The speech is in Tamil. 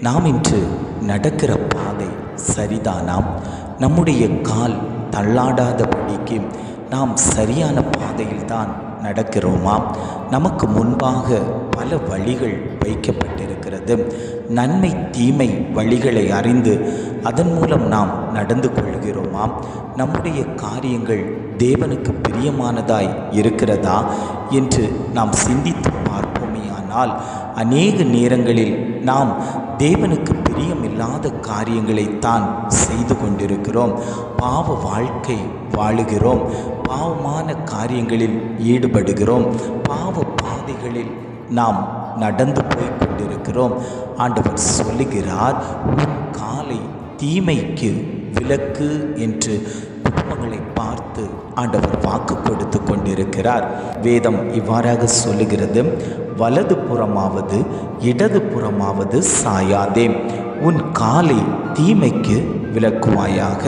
நாம் இன்று நடக்கிற பாதை சரிதானாம் நம்முடைய கால் தள்ளாடாதபடிக்கு நாம் சரியான பாதையில்தான் நடக்கிறோமாம் நமக்கு முன்பாக பல வழிகள் வைக்கப்பட்டிருக்கிறது. நன்மை தீமை வழிகளை அறிந்து அதன் மூலம் நாம் நடந்து கொள்கிறோமாம் நம்முடைய காரியங்கள் தேவனுக்கு பிரியமானதாய் இருக்கிறதா? என்று நாம் சிந்தித்து பார்ப்போமேயானால் அநேக நேரங்களில் நாம் தேவனுக்கு பிரியமில்லாத காரியங்களைத்தான் செய்து கொண்டிருக்கிறோம். பாவ வாழ்க்கை வாழுகிறோம். பாவமான காரியங்களில் ஈடுபடுகிறோம். பாவ பாதைகளில் நாம் நடந்து போய் கொண்டிருக்கிறோம். ஆண்டவர் சொல்லுகிறார் உன் காலை தீமைக்கு விலக்கு என்று குடும்பங்களை பார்த்து ஆண்டவர் வாக்கு கொடுத்து கொண்டிருக்கிறார். வேதம் இவ்வாறாக சொல்லுகிறது வலது புறமாவது இடது புறமாவது சாயாதே. உன் காலை தீமைக்கு விளக்குவாயாக